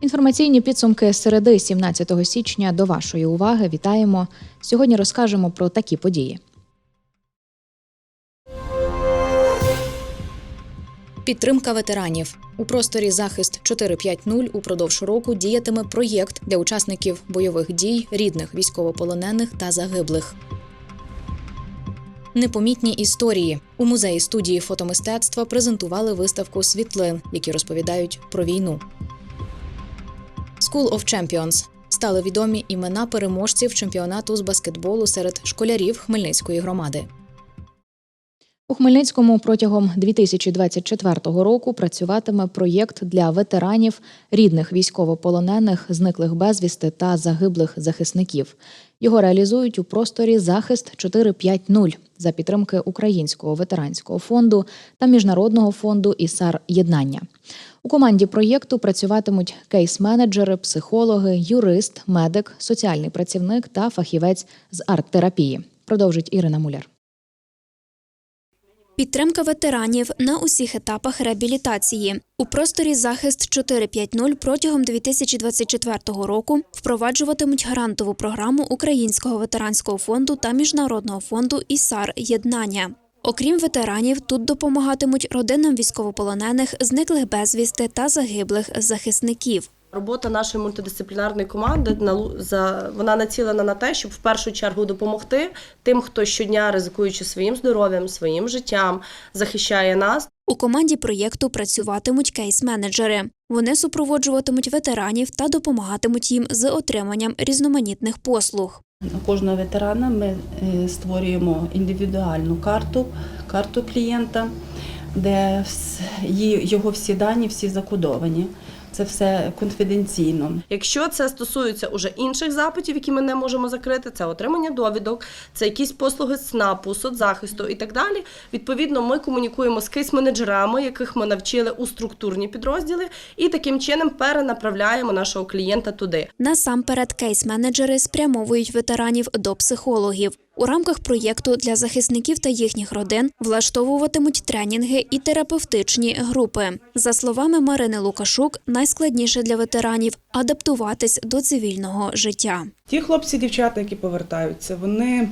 Інформаційні підсумки середи 17 січня до вашої уваги. Вітаємо. Сьогодні розкажемо про такі події. Підтримка ветеранів у просторі захист 450 упродовж року діятиме проєкт для учасників бойових дій, рідних військовополонених та загиблих. Непомітні історії у музеї студії фотомистецтва презентували виставку світлин, які розповідають про війну. School of Champions стали відомі імена переможців чемпіонату з баскетболу серед школярів Хмельницької громади. У Хмельницькому протягом 2024 року працюватиме проєкт для ветеранів, рідних військовополонених, зниклих безвісти та загиблих захисників. Його реалізують у просторі захист 450 за підтримки Українського ветеранського фонду та міжнародного фонду ІСАР Єднання. У команді проєкту працюватимуть кейс-менеджери, психологи, юрист, медик, соціальний працівник та фахівець з арт-терапії. Продовжить Ірина Муляр. Підтримка ветеранів на усіх етапах реабілітації у просторі захист 450 протягом 2024 року впроваджуватимуть грантову програму Українського ветеранського фонду та міжнародного фонду ІСАР Єднання. Окрім ветеранів, тут допомагатимуть родинам військовополонених, зниклих безвісти та загиблих захисників. Робота нашої мультидисциплінарної команди вона націлена на те, щоб в першу чергу допомогти тим, хто щодня ризикуючи своїм здоров'ям, своїм життям, захищає нас. У команді проєкту працюватимуть кейс-менеджери. Вони супроводжуватимуть ветеранів та допомагатимуть їм з отриманням різноманітних послуг. На кожного ветерана ми е, створюємо індивідуальну карту, карту клієнта, де його всі дані всі закодовані. Це все конфіденційно. Якщо це стосується уже інших запитів, які ми не можемо закрити, це отримання довідок, це якісь послуги СНАПу, соцзахисту і так далі. Відповідно, ми комунікуємо з кейс-менеджерами, яких ми навчили у структурні підрозділи, і таким чином перенаправляємо нашого клієнта туди. Насамперед, кейс-менеджери спрямовують ветеранів до психологів. У рамках проєкту для захисників та їхніх родин влаштовуватимуть тренінги і терапевтичні групи. За словами Марини Лукашук, найскладніше для ветеранів адаптуватись до цивільного життя. Ті хлопці, дівчата, які повертаються, вони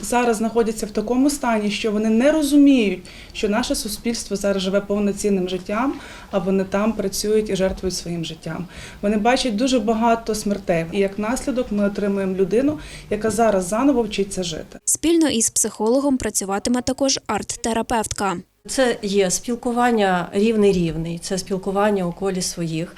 зараз знаходяться в такому стані, що вони не розуміють, що наше суспільство зараз живе повноцінним життям, а вони там працюють і жертвують своїм життям. Вони бачать дуже багато смертей, і як наслідок ми отримуємо людину, яка зараз заново вчиться жити. Спільно із психологом працюватиме також арт-терапевтка. Це є спілкування рівний-рівний, це спілкування у колі своїх,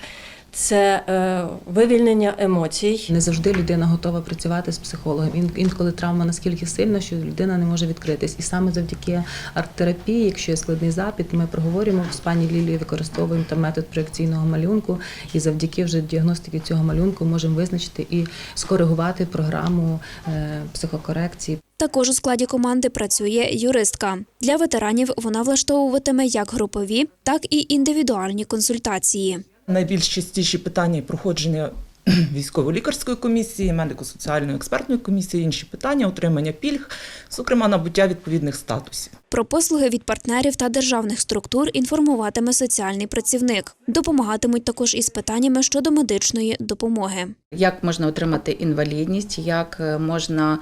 це е, вивільнення емоцій. Не завжди людина готова працювати з психологом. Ін- Інколи травма наскільки сильна, що людина не може відкритись. І саме завдяки арт-терапії, якщо є складний запит, ми проговорюємо з пані Лілією, використовуємо там метод проекційного малюнку, і завдяки вже діагностики цього малюнку можемо визначити і скоригувати програму е, психокорекції. Також у складі команди працює юристка. Для ветеранів вона влаштовуватиме як групові, так і індивідуальні консультації. Найбільш частіші питання проходження військово-лікарської комісії, медико-соціальної експертної комісії, інші питання, отримання пільг, зокрема набуття відповідних статусів. Про послуги від партнерів та державних структур інформуватиме соціальний працівник. Допомагатимуть також із питаннями щодо медичної допомоги. Як можна отримати інвалідність, як е, можна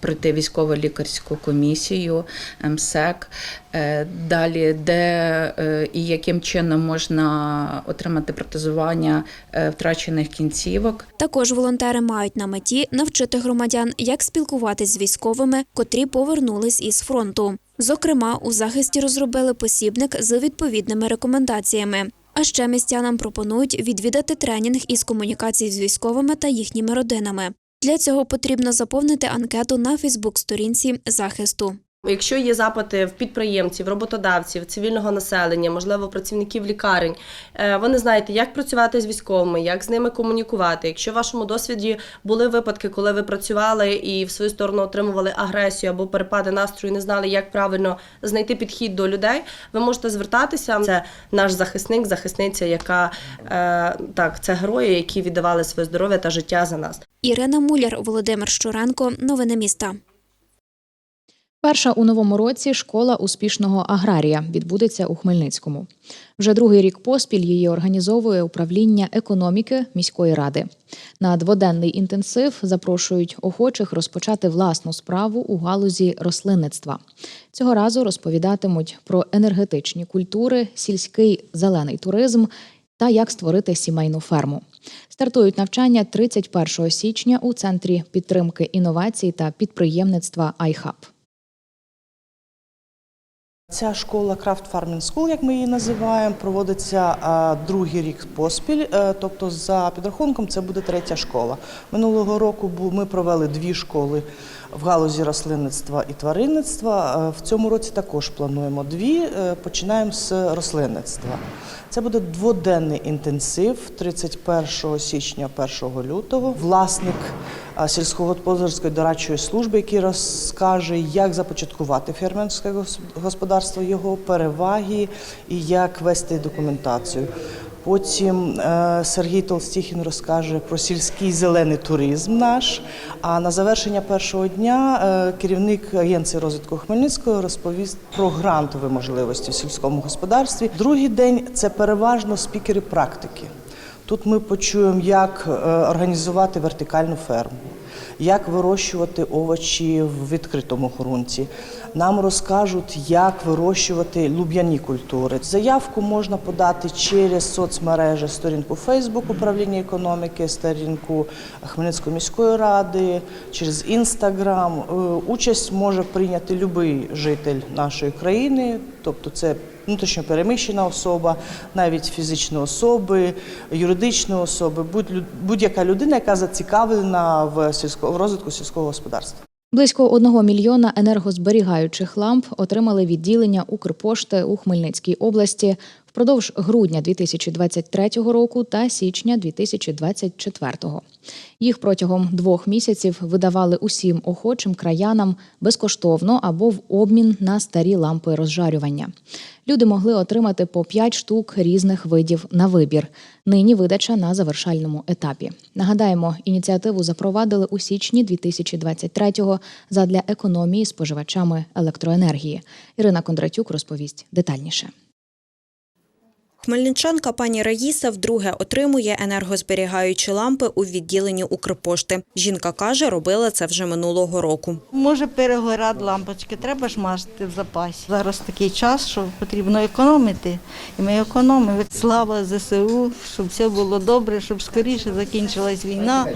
пройти військово-лікарську комісію, МСЕК, е, далі де е, і яким чином можна отримати протезування втрачених кінцівок. Також волонтери мають на меті навчити громадян, як спілкуватись з військовими, котрі повернулись із фронту. Зокрема, у захисті розробили посібник з відповідними рекомендаціями. А ще містянам пропонують відвідати тренінг із комунікацій з військовими та їхніми родинами. Для цього потрібно заповнити анкету на Фейсбук-сторінці захисту. Якщо є запити в підприємців, роботодавців, цивільного населення, можливо, працівників лікарень, е, ви не знаєте, як працювати з військовими, як з ними комунікувати. Якщо в вашому досвіді були випадки, коли ви працювали і в свою сторону отримували агресію або перепади настрою, не знали, як правильно знайти підхід до людей, ви можете звертатися. Це наш захисник, захисниця, яка е, так, це герої, які віддавали своє здоров'я та життя за нас. Ірина Муляр, Володимир Щуренко. Новини міста. Перша у новому році школа успішного аграрія відбудеться у Хмельницькому. Вже другий рік поспіль її організовує управління економіки міської ради. На дводенний інтенсив запрошують охочих розпочати власну справу у галузі рослинництва. Цього разу розповідатимуть про енергетичні культури, сільський зелений туризм та як створити сімейну ферму. Стартують навчання 31 січня у центрі підтримки інновацій та підприємництва iHub. Ця школа Craft Farming School, як ми її називаємо, проводиться другий рік поспіль. е, Тобто, за підрахунком, це буде третя школа. Минулого року ми провели дві школи в галузі рослинництва і тваринництва. Е, В цьому році також плануємо дві. Е, Починаємо з рослинництва. Це буде дводенний інтенсив 31 січня, 1 лютого. Власник а, сільськогосподарської дорадчої служби, який розкаже, як започаткувати фермерське гос- господарство, його переваги і як вести документацію. Потім е, Сергій Толстіхін розкаже про сільський зелений туризм наш. А на завершення першого дня е, керівник агенції розвитку Хмельницького розповість про грантові можливості в сільському господарстві. Другий день це переважно спікери практики. Тут ми почуємо, як е, організувати вертикальну ферму, як вирощувати овочі в відкритому ґрунті. Нам розкажуть, як вирощувати луб'яні культури. Заявку можна подати через соцмережі, сторінку Facebook управління економіки, сторінку Хмельницької міської ради, через Інстаграм. Е, Участь може прийняти будь-який житель нашої країни, тобто це внутрішньо переміщена особа, навіть фізичні особи, юридичні особи, будь- будь-яка людина, яка зацікавлена в сільсько в розвитку сільського господарства. Близько одного мільйона енергозберігаючих ламп отримали відділення Укрпошти у Хмельницькій області впродовж грудня 2023 року та січня 2024. Їх протягом двох місяців видавали усім охочим краянам безкоштовно або в обмін на старі лампи розжарювання. Люди могли отримати по 5 штук різних видів на вибір. Нині видача на завершальному етапі. Нагадаємо, ініціативу запровадили у січні 2023-го задля економії споживачами електроенергії. Ірина Кондратюк розповість детальніше. Хмельничанка пані Раїса вдруге отримує енергозберігаючі лампи у відділенні Укрпошти. Жінка каже, робила це вже минулого року. Може перегорати лампочки, треба ж мати в запасі. Зараз такий час, що потрібно економити. І ми економимо. Слава ЗСУ, щоб все було добре, щоб скоріше закінчилась війна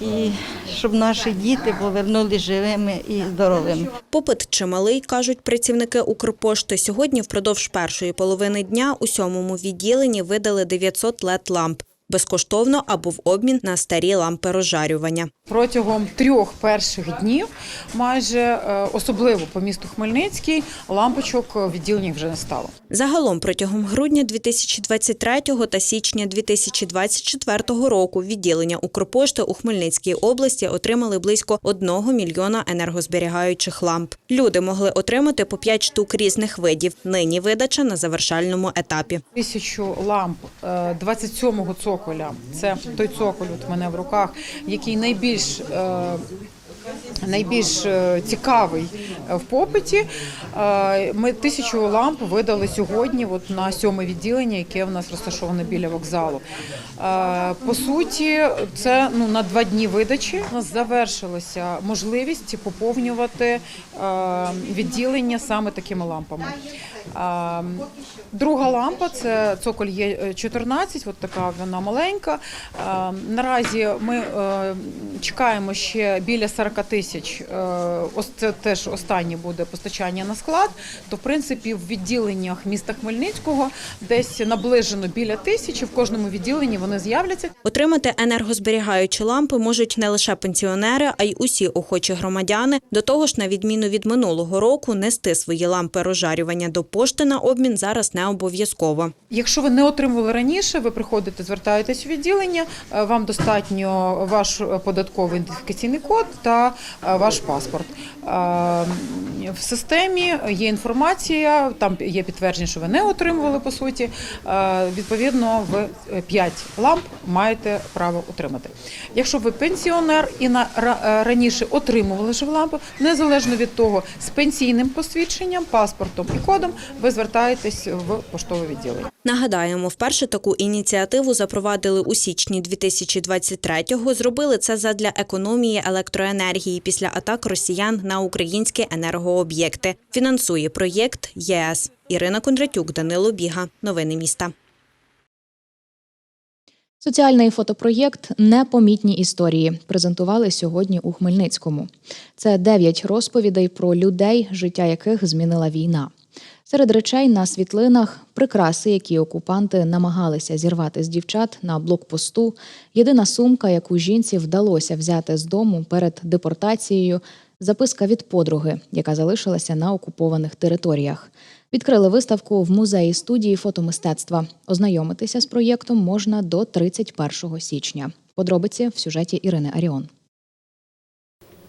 і щоб наші діти повернули живими і здоровими. Попит чималий, кажуть працівники Укрпошти. Сьогодні впродовж першої половини дня у сьомому відділенні видали 900 лет ламп безкоштовно або в обмін на старі лампи розжарювання. Протягом трьох перших днів, майже е, особливо по місту Хмельницький, лампочок в відділенні вже не стало. Загалом протягом грудня 2023 та січня 2024 року відділення Укрпошти у Хмельницькій області отримали близько 1 мільйона енергозберігаючих ламп. Люди могли отримати по 5 штук різних видів. Нині видача на завершальному етапі. Тисячу ламп е, 27-го цоколя. Це той цоколь от мене в руках, який найбільш е, Найбільш е, цікавий е, в попиті. Е, Ми тисячу ламп видали сьогодні от на сьоме відділення, яке в нас розташоване біля вокзалу. По суті, це ну, на два дні видачі. У нас завершилася можливість поповнювати відділення саме такими лампами. Друга лампа це цоколь є 14, от така вона маленька. Наразі ми чекаємо ще біля 40 тисяч тисяч, е, ось це теж останнє буде постачання на склад, то в принципі в відділеннях міста Хмельницького десь наближено біля тисячі. В кожному відділенні вони з'являться. Отримати енергозберігаючі лампи можуть не лише пенсіонери, а й усі охочі громадяни. До того ж, на відміну від минулого року, нести свої лампи розжарювання до пошти на обмін зараз не обов'язково. Якщо ви не отримували раніше, ви приходите, звертаєтесь у відділення. е, Вам достатньо ваш е, податковий ідентифікаційний код та е, ваш паспорт. Е, В системі є інформація, там є підтвердження, що ви не отримували по суті. Е, Відповідно, ви 5 ламп маєте право отримати. Якщо ви пенсіонер і на ра- раніше отримували ж лампи, незалежно від того, з пенсійним посвідченням, паспортом і кодом, ви звертаєтесь в поштове відділення. Нагадаємо, вперше таку ініціативу запровадили у січні 2023-го. Зробили це задля економії електроенергії після атак росіян на українські енергооб'єкти. Фінансує проєкт ЄС. Ірина Кондратюк, Данило Біга. Новини міста. Соціальний фотопроєкт Непомітні історії презентували сьогодні у Хмельницькому. Це дев'ять розповідей про людей, життя яких змінила війна. Серед речей на світлинах прикраси, які окупанти намагалися зірвати з дівчат на блокпосту, єдина сумка, яку жінці вдалося взяти з дому перед депортацією, записка від подруги, яка залишилася на окупованих територіях. Відкрили виставку в музеї студії фотомистецтва. Ознайомитися з проєктом можна до 31 січня. Подробиці в сюжеті Ірини Аріон.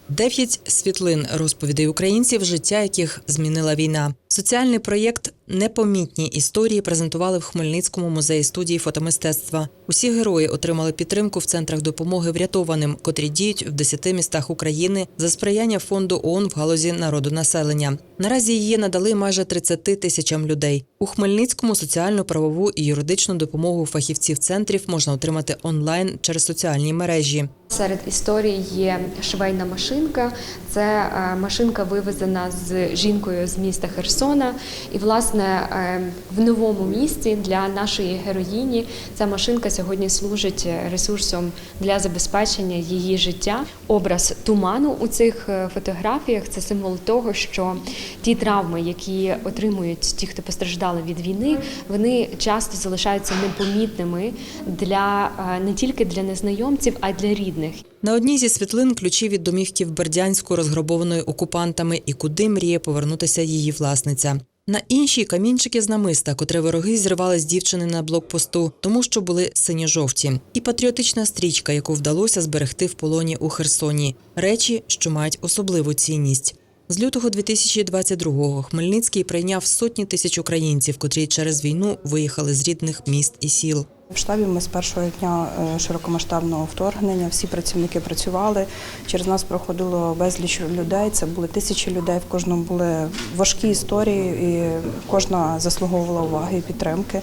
Дев'ять світлин розповідей українців, життя яких змінила війна. Соціальний проєкт Непомітні історії презентували в Хмельницькому музеї студії фотомистецтва. Усі герої отримали підтримку в центрах допомоги врятованим, котрі діють в 10 містах України за сприяння фонду ООН в галузі народонаселення. Наразі її надали майже 30 тисячам людей. У Хмельницькому соціальну, правову і юридичну допомогу фахівців центрів можна отримати онлайн через соціальні мережі. Серед історій є швейна машинка. Це е, машинка вивезена з жінкою з міста Херсона. І, власне, е, в новому місті для нашої героїні ця машинка сьогодні служить ресурсом для забезпечення її життя. Образ туману у цих е, фотографіях це символ того, що ті травми, які отримують ті, хто постраждали від війни, вони часто залишаються непомітними для е, не тільки для незнайомців, а й для рідних. На одній зі світлин ключі від домівки в Бердянську, розграбованої окупантами, і куди мріє повернутися її власниця. На іншій камінчики з намиста, котре вороги зривали з дівчини на блокпосту, тому що були синьо-жовті, і патріотична стрічка, яку вдалося зберегти в полоні у Херсоні. Речі, що мають особливу цінність. З лютого 2022-го Хмельницький прийняв сотні тисяч українців, котрі через війну виїхали з рідних міст і сіл. В штабі ми з першого дня е, широкомасштабного вторгнення всі працівники працювали. Через нас проходило безліч людей. Це були тисячі людей. В кожному були важкі історії, і кожна заслуговувала уваги і підтримки.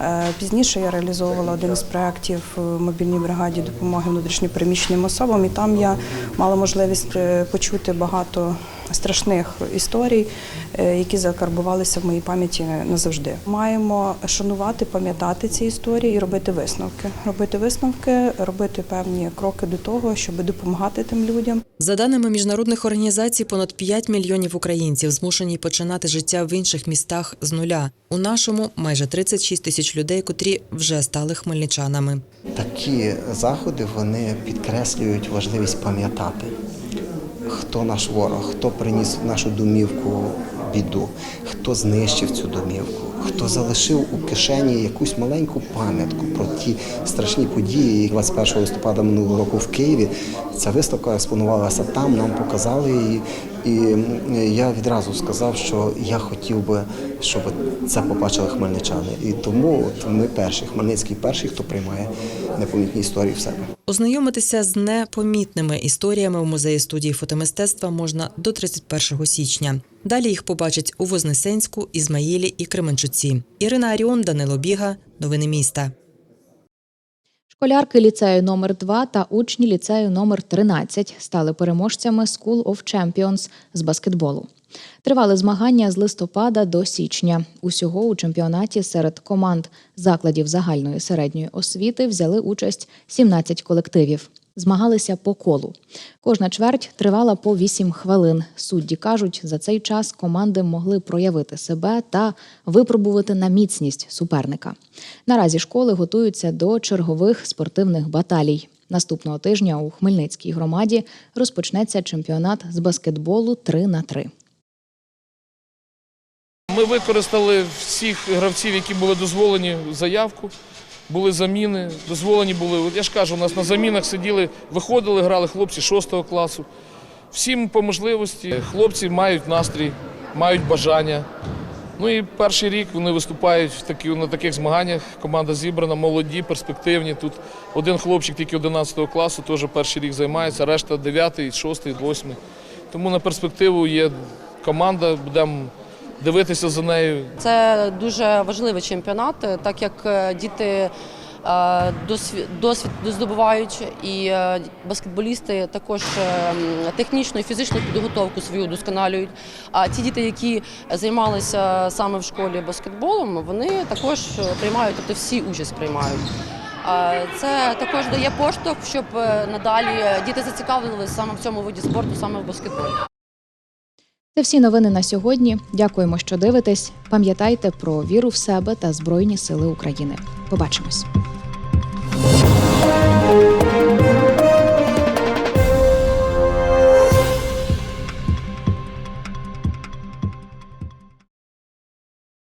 Е, Пізніше я реалізовувала один із проєктів в мобільній бригаді допомоги внутрішньопереміщеним особам, і там я мала можливість е, почути багато страшних історій, е, які закарбувалися в моїй пам'яті назавжди. Маємо шанувати, пам'ятати ці історії і робити висновки. Робити висновки, робити певні кроки до того, щоб допомагати тим людям. За даними міжнародних організацій, понад 5 мільйонів українців змушені починати життя в інших містах з нуля. У нашому майже 36 тисяч людей, котрі вже стали хмельничанами. Такі заходи вони підкреслюють важливість пам'ятати, хто наш ворог, хто приніс в нашу домівку біду, хто знищив цю домівку, хто залишив у кишені якусь маленьку пам'ятку про ті страшні події. 21 листопада минулого року в Києві ця виставка експонувалася там, нам показали її. І я відразу сказав, що я хотів би, щоб це побачили хмельничани. І тому от ми перші, Хмельницький перший, хто приймає непомітні історії в себе. Ознайомитися з непомітними історіями в музеї студії фотомистецтва можна до 31 січня. Далі їх побачать у Вознесенську, Ізмаїлі і Кременчуці. Ірина Аріон, Данило Біга. Новини міста. Школярки ліцею номер 2 та учні ліцею номер 13 стали переможцями School of Champions з баскетболу. Тривали змагання з листопада до січня. Усього у чемпіонаті серед команд закладів загальної середньої освіти взяли участь 17 колективів. Змагалися по колу. Кожна чверть тривала по 8 хвилин. Судді кажуть, за цей час команди могли проявити себе та випробувати на міцність суперника. Наразі школи готуються до чергових спортивних баталій. Наступного тижня у Хмельницькій громаді розпочнеться чемпіонат з баскетболу 3 на 3 Ми використали всіх гравців, які були дозволені заявку. Були заміни, дозволені були. От я ж кажу, у нас на замінах сиділи, виходили, грали хлопці 6 класу. Всім по можливості. Хлопці мають настрій, мають бажання. Ну і перший рік вони виступають в такі, на таких змаганнях. Команда зібрана, молоді, перспективні. Тут один хлопчик тільки 11 класу, теж перший рік займається, решта 9, 6, 8. Тому на перспективу є команда, будемо дивитися за нею. Це дуже важливий чемпіонат, так як е, діти е, досвід, досвід здобувають, і е, баскетболісти також е, технічну і фізичну підготовку свою удосконалюють. А ті діти, які займалися саме в школі баскетболом, вони також приймають, тобто всі участь приймають. Е, Це також дає поштовх, щоб е, надалі діти зацікавилися саме в цьому виді спорту, саме в баскетболі. Це всі новини на сьогодні. Дякуємо, що дивитесь. Пам'ятайте про віру в себе та Збройні Сили України. Побачимось.